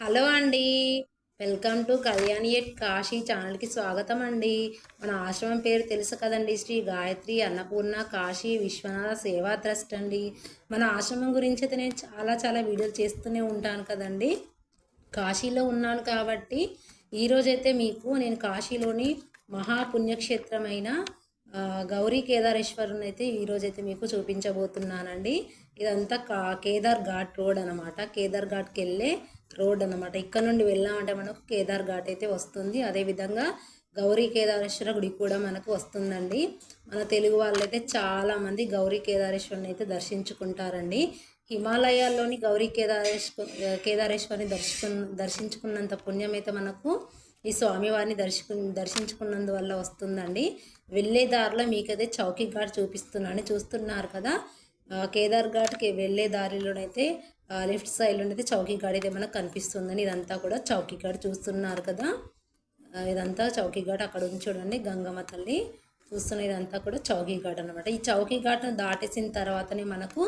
Hello అండి. Welcome to Kalyani at Kashi ఛానల్కి స్వాగతం అండి మన ఆశ్రమం పేరు తెలుసు కదండి. శ్రీ గాయత్రి అన్నపూర్ణ కాశీ విశ్వనాథ సేవా ట్రస్ట్ అండి. మన ఆశ్రమం గురించి అయితే నేను చాలా చాలా వీడియోలు చేస్తూనే ఉంటాను కదండి. కాశీలో ఉన్నాను కాబట్టి ఈరోజైతే మీకు నేను కాశీలోని మహాపుణ్యక్షేత్రమైన గౌరీ కేదారేశ్వరుని అయితే ఈరోజైతే మీకు చూపించబోతున్నానండి. ఇదంతా కా కేదార్ ఘాట్ రోడ్ అనమాట కేదార్ ఘాట్కి వెళ్ళే రోడ్ అనమాట ఇక్కడ నుండి వెళ్ళామంటే మనకు కేదార్ ఘాట్ అయితే వస్తుంది. అదేవిధంగా గౌరీ కేదారేశ్వర గుడి కూడా మనకు వస్తుందండి. మన తెలుగు వాళ్ళైతే చాలామంది గౌరీ కేదారేశ్వరిని అయితే దర్శించుకుంటారండి. హిమాలయాల్లోని గౌరీ కేదారేశ్వ కేదారేశ్వరిని దర్శికు దర్శించుకున్నంత పుణ్యం అయితే మనకు ఈ స్వామివారిని దర్శకు దర్శించుకున్నందువల్ల వస్తుందండి. వెళ్ళే దారిలో మీకైతే చౌకీ ఘాట్ చూపిస్తున్నాను. చూస్తున్నారు కదా? కేదార్ ఘాట్కి వెళ్ళే దారిలోనైతే లెఫ్ట్ సైడ్లో ఉండేది చౌకీ ఘాట్ అయితే మనకు కనిపిస్తుందని ఇదంతా కూడా చౌకీ ఘాట్ చూస్తున్నారు కదా. ఇదంతా చౌకీ ఘాట్ అక్కడ ఉంది చూడండి గంగమ్మ తల్లి చూస్తున్న ఇదంతా కూడా చౌకీ ఘాట్ అనమాట ఈ చౌకీ ఘాట్ను దాటేసిన తర్వాతనే మనకు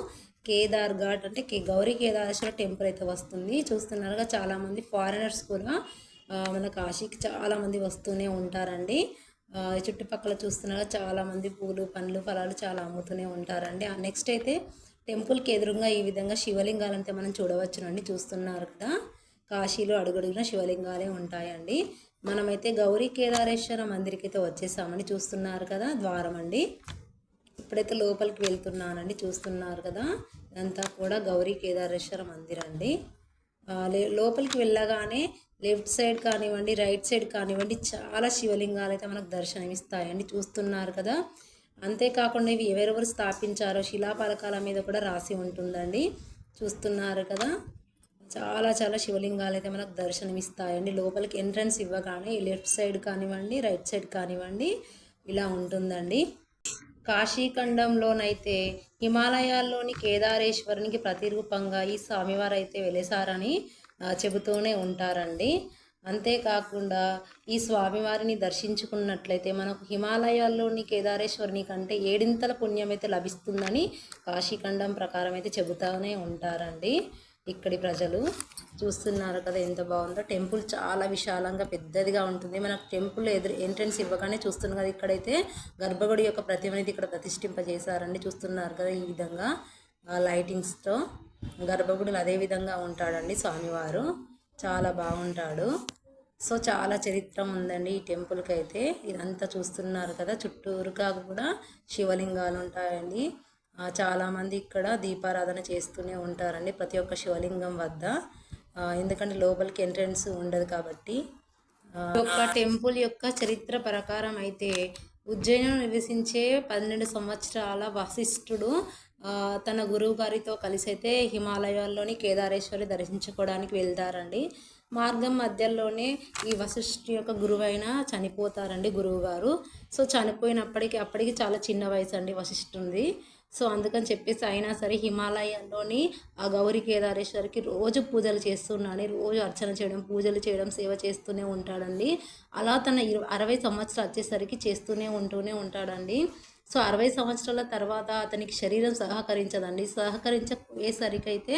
కేదార్ ఘాట్ అంటే కే గౌరీ కేదారేశ్వర టెంపుల్ అయితే వస్తుంది. చూస్తున్నారుగా చాలామంది ఫారినర్స్ కూడా మన కాశీకి చాలామంది వస్తూనే ఉంటారండి. చుట్టుపక్కల చూస్తున్నారుగా చాలామంది పూలు పండ్లు ఫలాలు చాలా అమ్ముతూనే ఉంటారండి. నెక్స్ట్ అయితే టెంపుల్కి ఎదురుగా ఈ విధంగా శివలింగాలు మనం చూడవచ్చునండి చూస్తున్నారు కదా కాశీలో అడుగడుగున శివలింగాలే ఉంటాయండి. మనమైతే గౌరీ కేదారేశ్వర మందిరికి అయితే వచ్చేసామని చూస్తున్నారు కదా ద్వారం అండి. ఇప్పుడైతే లోపలికి వెళ్తున్నానండి. చూస్తున్నారు కదా ఇదంతా కూడా గౌరీ కేదారేశ్వర మందిర్ అండి. లోపలికి వెళ్ళగానే లెఫ్ట్ సైడ్ కానివ్వండి రైట్ సైడ్ కానివ్వండి చాలా శివలింగాలు అయితే మనకు దర్శనమిస్తాయండి. చూస్తున్నారు కదా అంతేకాకుండా ఇవి ఎవరెవరు స్థాపించారో శిలాపలకాల మీద కూడా రాసి ఉంటుందండి. చూస్తున్నారు కదా? చాలా చాలా శివలింగాలు అయితే మనకు దర్శనమిస్తాయండి. లోపలికి ఎంట్రన్స్ ఇవ్వగానే లెఫ్ట్ సైడ్ కానివ్వండి రైట్ సైడ్ కానివ్వండి ఇలా ఉంటుందండి. కాశీఖండంలోనైతే హిమాలయాల్లోని కేదారేశ్వరునికి ప్రతిరూపంగా ఈ స్వామివారు అయితే వెలిసారని చెబుతూనే ఉంటారండి. అంతేకాకుండా ఈ స్వామివారిని దర్శించుకున్నట్లయితే మనకు హిమాలయాల్లోని కేదారేశ్వరిని కంటే ఏడింతల పుణ్యం అయితే లభిస్తుందని కాశీఖండం ప్రకారం అయితే చెబుతూనే ఉంటారండి ఇక్కడి ప్రజలు. చూస్తున్నారు కదా ఎంత బాగుందో. టెంపుల్ చాలా విశాలంగా పెద్దదిగా ఉంటుంది. మనకు టెంపుల్ ఎదురు ఎంట్రన్స్ ఇవ్వగానే చూస్తున్నాం కదా ఇక్కడైతే గర్భగుడి యొక్క ప్రతిమని ఇక్కడ ప్రతిష్ఠింపజేశారండి. చూస్తున్నారు కదా ఈ విధంగా లైటింగ్స్తో గర్భగుడులు అదే విధంగా ఉంటాడండి స్వామివారు. చాలా బాగుంటాడు. సో చాలా చరిత్ర ఉందండి ఈ టెంపుల్కి అయితే ఇదంతా చూస్తున్నారు కదా చుట్టూరుగా కూడా శివలింగాలు ఉంటాయండి. చాలామంది ఇక్కడ దీపారాధన చేస్తూనే ఉంటారండి ప్రతి ఒక్క శివలింగం వద్ద. ఎందుకంటే లోపలికి ఎంట్రన్స్ ఉండదు కాబట్టి. ఒక్క టెంపుల్ యొక్క చరిత్ర ప్రకారం అయితే ఉజ్జయినిలో నివసించే పన్నెండు సంవత్సరాల వశిష్ఠుడు తన గురువు గారితో కలిసి అయితే హిమాలయాల్లోని కేదారేశ్వరి దర్శించుకోవడానికి వెళ్తారండి. మార్గం మధ్యలోనే ఈ వశిష్ఠి యొక్క గురువైన చనిపోతారండి గురువు గారు సో చనిపోయినప్పటికీ అప్పటికి చాలా చిన్న వయసు అండి వశిష్ఠుంది సో అందుకని చెప్పేసి అయినా సరే హిమాలయాల్లోని ఆ గౌరీ కేదారేశ్వరికి రోజు పూజలు చేస్తున్నాడని రోజు అర్చన చేయడం పూజలు చేయడం సేవ చేస్తూనే ఉంటాడండి. అలా తన ఇరవై అరవై సంవత్సరాలు వచ్చేసరికి చేస్తూనే ఉంటూనే ఉంటాడండి. సో అరవై సంవత్సరాల తర్వాత అతనికి శరీరం సహకరించదండి. సహకరించకపోయేసరికైతే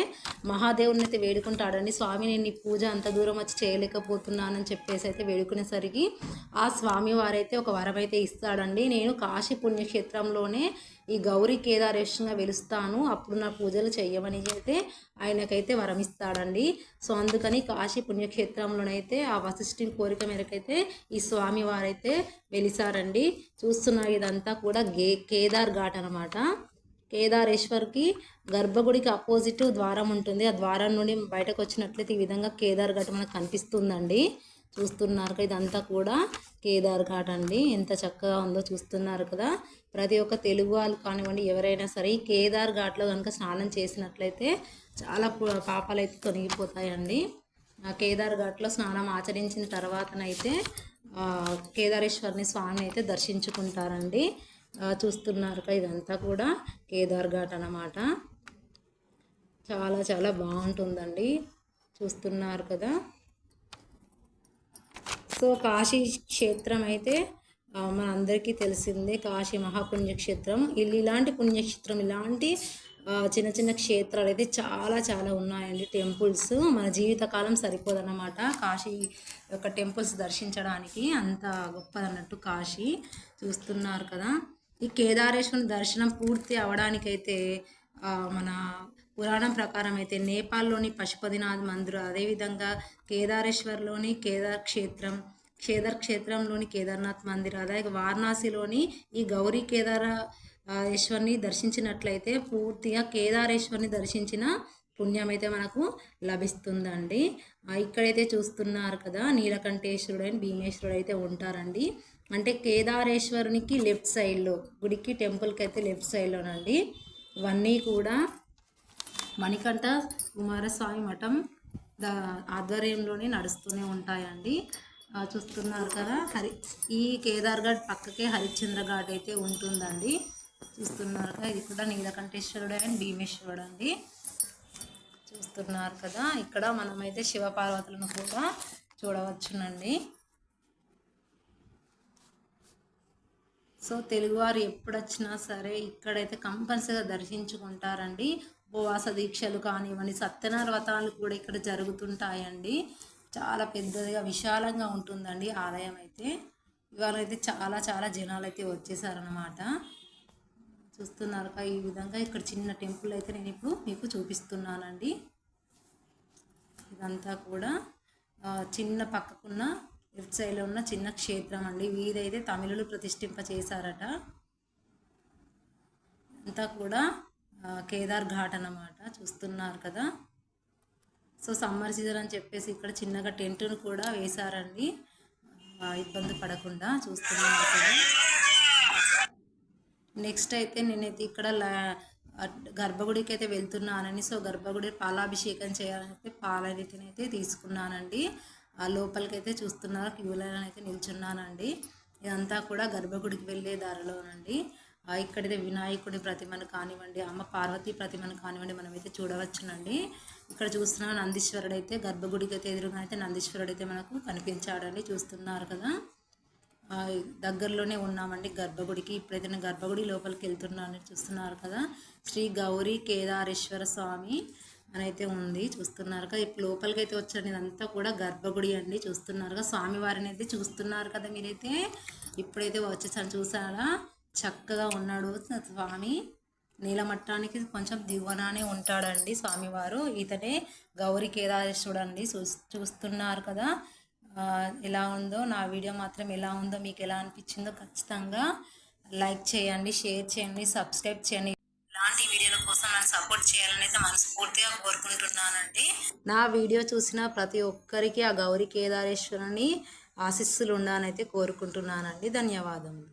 మహాదేవుని అయితే వేడుకుంటాడండి. స్వామి నేను ఈ పూజ అంత దూరం వచ్చి చేయలేకపోతున్నానని చెప్పేసి అయితే వేడుకునేసరికి ఆ స్వామి వారైతే ఒక వరం అయితే ఇస్తాడండి. నేను కాశీ పుణ్యక్షేత్రంలోనే ఈ గౌరీ కేదారేశ్వరంగా వెలుస్తాను. అప్పుడు నా పూజలు చేయమని అయితే ఆయనకైతే వరమిస్తాడండి. సో అందుకని కాశీ పుణ్యక్షేత్రంలోనైతే ఆ వశిష్ఠుని కోరిక మేరకైతే ఈ స్వామి వారైతే వెలిసారండి. చూస్తున్న ఇదంతా కూడా గే కేదార్ ఘాట్ అనమాట కేదారేశ్వర్కి గర్భగుడికి అపోజిట్ ద్వారం ఉంటుంది. ఆ ద్వారం నుండి బయటకు వచ్చినట్లయితే ఈ విధంగా కేదార్ ఘాట్ మనకు కనిపిస్తుందండి. చూస్తున్నారు కదా ఇదంతా కూడా కేదార్ ఘాట్ అండి. ఎంత చక్కగా ఉందో చూస్తున్నారు కదా. ప్రతి ఒక్క తెలుగు వాళ్ళు కానివ్వండి ఎవరైనా సరే ఈ కేదార్ ఘాట్లో కనుక స్నానం చేసినట్లయితే చాలా పాపాలు అయితే తొలగిపోతాయండి. ఆ కేదార్ ఘాట్లో స్నానం ఆచరించిన తర్వాతనైతే కేదారేశ్వరిని స్వామి అయితే దర్శించుకుంటారండి. చూస్తున్నారు కదా ఇదంతా కూడా కేదార్ ఘాట్ అన్నమాట. చాలా చాలా బాగుంటుందండి. చూస్తున్నారు కదా. సో కాశీ క్షేత్రం అయితే మన అందరికీ తెలిసిందే కాశీ మహాపుణ్యక్షేత్రం. ఇల్లు ఇలాంటి పుణ్యక్షేత్రం ఇలాంటి చిన్న చిన్న క్షేత్రాలు అయితే చాలా చాలా ఉన్నాయండి టెంపుల్స్. మన జీవితకాలం సరిపోదన్నమాట కాశీ యొక్క టెంపుల్స్ దర్శించడానికి. అంత గొప్పదన్నట్టు కాశీ చూస్తున్నారు కదా. ఈ కేదారేశ్వరుని దర్శనం పూర్తి అవడానికైతే మన పురాణం ప్రకారం అయితే నేపాల్లోని పశుపతినాథ్ మందిరం అదేవిధంగా కేదారేశ్వర్లోని కేదార్ క్షేత్రం క్షేదర్ క్షేత్రంలోని కేదార్నాథ్ మందిర్ అలాగే వారణాసిలోని ఈ గౌరీ కేదార ఈశ్వర్ని దర్శించినట్లయితే పూర్తిగా కేదారేశ్వర్ని దర్శించిన పుణ్యం అయితే మనకు లభిస్తుందండి. ఇక్కడైతే చూస్తున్నారు కదా నీలకంఠేశ్వరుడు అని భీమేశ్వరుడు అయితే ఉంటారండి. అంటే కేదారేశ్వరునికి లెఫ్ట్ సైడ్లో గుడికి టెంపుల్కి అయితే లెఫ్ట్ సైడ్లోనండి ఇవన్నీ కూడా మణికంఠ కుమారస్వామి మఠం ఆధ్వర్యంలోనే నడుస్తూనే ఉంటాయండి. చూస్తున్నారు కదా? హరి ఈ కేదార్ఘాట్ పక్కకే హరిశ్చంద్ర ఘాట్ అయితే ఉంటుందండి. చూస్తున్నారు కదా ఇది కూడా నీలకంఠేశ్వరుడు అండ్ భీమేశ్వరుడు అండి. చూస్తున్నారు కదా ఇక్కడ మనమైతే శివపార్వతులను కూడా చూడవచ్చునండి. సో తెలుగువారు ఎప్పుడు వచ్చినా సరే ఇక్కడైతే కంపల్సరీగా దర్శించుకుంటారండి. ఉపవాస దీక్షలు కానివ్వండి సత్యనారాయణ కూడా ఇక్కడ జరుగుతుంటాయండి. చాలా పెద్దదిగా విశాలంగా ఉంటుందండి ఆలయం అయితే. ఇవాళ అయితే చాలా చాలా జనాలు అయితే వచ్చేసారనమాట చూస్తున్నారు ఈ విధంగా ఇక్కడ చిన్న టెంపుల్ అయితే నేను ఇప్పుడు మీకు చూపిస్తున్నానండి. ఇదంతా కూడా చిన్న పక్కకున్న లెఫ్ట్ సైడ్లో ఉన్న చిన్న క్షేత్రం అండి. వీరైతే తమిళులు ప్రతిష్ఠింప చేశారట. అంతా కూడా కేదార్ ఘాట్ అన్నమాట. చూస్తున్నారు కదా. సో సమ్మర్ సీజన్ అని చెప్పేసి ఇక్కడ చిన్నగా టెంట్ను కూడా వేశారండి. ఇబ్బంది పడకుండా చూస్తున్నాను నెక్స్ట్ అయితే నేనైతే ఇక్కడ లా- గర్భగుడికి అయితే వెళ్తున్నానని సో గర్భగుడి పాలాభిషేకం చేయాలని అయితే పాలనీటిని అయితే తీసుకున్నానండి. ఆ లోపలికి అయితే చూస్తున్నారు క్యూ లైన్ అయితే నిల్చున్నానండి. ఇదంతా కూడా గర్భగుడికి వెళ్ళే దారిలోనండి. ఇక్కడైతే వినాయకుడి ప్రతిమను కానివ్వండి అమ్మ పార్వతీ ప్రతిమను కానివ్వండి మనమైతే చూడవచ్చునండి. ఇక్కడ చూస్తున్నాం నందీశ్వరుడు అయితే గర్భగుడికి అయితే ఎదురుగా అయితే నందీశ్వరుడు అయితే మనకు కనిపించాడండి చూస్తున్నారు కదా. దగ్గరలోనే ఉన్నామండి గర్భగుడికి ఇప్పుడైతే నేను గర్భగుడి లోపలికి వెళ్తున్నాను చూస్తున్నారు కదా. శ్రీ గౌరీ కేదారేశ్వర స్వామి అని అయితే ఉంది చూస్తున్నారు కదా. ఇప్పుడు లోపలికి అయితే వచ్చాను ఇదంతా కూడా గర్భగుడి అండి చూస్తున్నారు కదా. స్వామివారిని అయితే చూస్తున్నారు కదా మీరైతే. ఇప్పుడైతే వచ్చేసాను చూసారా? చక్కగా ఉన్నాడు స్వామి. నీలమట్టానికి కొంచెం దిగువనానే ఉంటాడండి స్వామివారు. ఇతనే గౌరీ కేదారేశ్వరుడు అండి చూ చూస్తున్నారు కదా. ఎలా ఉందో నా వీడియో మాత్రం ఎలా ఉందో మీకు ఎలా అనిపించిందో ఖచ్చితంగా లైక్ చేయండి షేర్ చేయండి సబ్స్క్రైబ్ చేయండి. ఇలాంటి వీడియోల కోసం నన్ను సపోర్ట్ చేయాలని అయితే మనస్ఫూర్తిగా కోరుకుంటున్నానండి. నా వీడియో చూసిన ప్రతి ఒక్కరికి ఆ గౌరీ కేదారేశ్వరుని ఆశీస్సులు ఉండాలని అయితే కోరుకుంటున్నానండి. ధన్యవాదములు.